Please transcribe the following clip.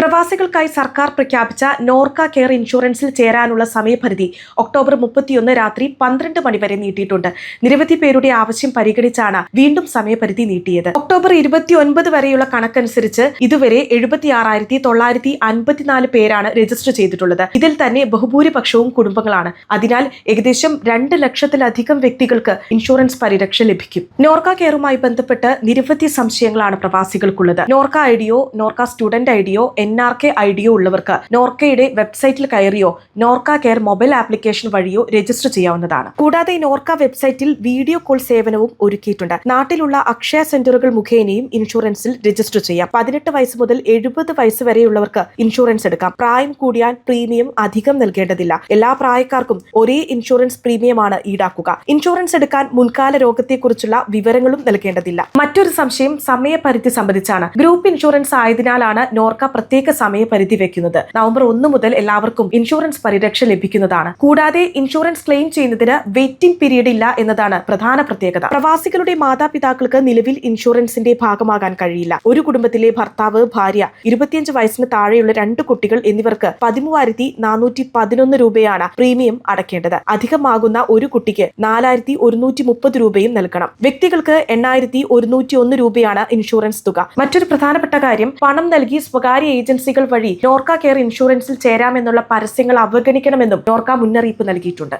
പ്രവാസികൾക്കായി സർക്കാർ പ്രഖ്യാപിച്ച നോർക്ക കെയർ ഇൻഷുറൻസിൽ ചേരാനുള്ള സമയപരിധി ഒക്ടോബർ മുപ്പത്തിയൊന്ന് രാത്രി പന്ത്രണ്ട് മണിവരെ നീട്ടിയിട്ടുണ്ട്. നിരവധി പേരുടെ ആവശ്യം പരിഗണിച്ചാണ് വീണ്ടും സമയപരിധി നീട്ടിയത്. ഒക്ടോബർ ഇരുപത്തിയൊൻപത് വരെയുള്ള കണക്കനുസരിച്ച് ഇതുവരെ എഴുപത്തിയാറായിരത്തി തൊള്ളായിരത്തി അൻപത്തിനാല് പേരാണ് രജിസ്റ്റർ ചെയ്തിട്ടുള്ളത്. ഇതിൽ തന്നെ ബഹുഭൂരിപക്ഷവും കുടുംബങ്ങളാണ്. അതിനാൽ ഏകദേശം രണ്ട് ലക്ഷത്തിലധികം വ്യക്തികൾക്ക് ഇൻഷുറൻസ് പരിരക്ഷ ലഭിക്കും. നോർക്ക കെയറുമായി ബന്ധപ്പെട്ട് നിരവധി സംശയങ്ങളാണ് പ്രവാസികൾക്കുള്ളത്. നോർക്ക ഐഡിയോ നോർക്ക സ്റ്റുഡന്റ് ഐഡിയോ എൻ ആർ കെ ഡിയോ ഉള്ളവർക്ക് നോർക്കയുടെ വെബ്സൈറ്റിൽ കയറിയോ നോർക്ക കെയർ മൊബൈൽ ആപ്ലിക്കേഷൻ വഴിയോ രജിസ്റ്റർ ചെയ്യാവുന്നതാണ്. കൂടാതെ നോർക്ക വെബ്സൈറ്റിൽ വീഡിയോ കോൾ സേവനവും ഒരുക്കിയിട്ടുണ്ട്. നാട്ടിലുള്ള അക്ഷയ സെന്ററുകൾ മുഖേനയും ഇൻഷുറൻസിൽ രജിസ്റ്റർ ചെയ്യാം. പതിനെട്ട് വയസ്സ് മുതൽ എഴുപത് വയസ്സ് വരെയുള്ളവർക്ക് ഇൻഷുറൻസ് എടുക്കാം. പ്രായം കൂടിയാൽ പ്രീമിയം അധികം നൽകേണ്ടതില്ല. എല്ലാ പ്രായക്കാർക്കും ഒരേ ഇൻഷുറൻസ് പ്രീമിയമാണ് ഈടാക്കുക. ഇൻഷുറൻസ് എടുക്കാൻ മുൻകാല രോഗത്തെക്കുറിച്ചുള്ള വിവരങ്ങളും നൽകേണ്ടതില്ല. മറ്റൊരു സംശയം സമയപരിധി സംബന്ധിച്ചാണ്. ഗ്രൂപ്പ് ഇൻഷുറൻസ് ആയതിനാലാണ് നോർക്ക പ്രത്യേക സമയപരിധി വെക്കുന്നത്. നവംബർ ഒന്ന് മുതൽ എല്ലാവർക്കും ഇൻഷുറൻസ് പരിരക്ഷ ലഭിക്കുന്നതാണ്. കൂടാതെ ഇൻഷുറൻസ് ക്ലെയിം ചെയ്യുന്നതിന് വെയിറ്റിംഗ് പീരീഡ് ഇല്ല എന്നതാണ് പ്രധാന പ്രത്യേകത. പ്രവാസികളുടെ മാതാപിതാക്കൾക്ക് നിലവിൽ ഇൻഷുറൻസിന്റെ ഭാഗമാകാൻ കഴിയില്ല. ഒരു കുടുംബത്തിലെ ഭർത്താവ് ഭാര്യ ഇരുപത്തിയഞ്ച് വയസ്സിന് താഴെയുള്ള രണ്ട് കുട്ടികൾ എന്നിവർക്ക് പതിമൂവായിരത്തി നാനൂറ്റി പതിനൊന്ന് രൂപയാണ് പ്രീമിയം അടക്കേണ്ടത്. അധികമാകുന്ന ഒരു കുട്ടിക്ക് നാലായിരത്തി ഒരുന്നൂറ്റി മുപ്പത് രൂപയും നൽകണം. വ്യക്തികൾക്ക് എണ്ണായിരത്തി ഒരുന്നൂറ്റി ഒന്ന് രൂപയാണ് ഇൻഷുറൻസ് തുക. മറ്റൊരു പ്രധാനപ്പെട്ട കാര്യം പണം നൽകി സ്വകാര്യ ഏജൻസികൾ വഴി നോർക്ക കെയർ ഇൻഷുറൻസിൽ ചേരാമെന്നുള്ള പരസ്യങ്ങൾ അവഗണിക്കണമെന്നും നോർക്ക മുന്നറിയിപ്പ് നൽകിയിട്ടുണ്ട്.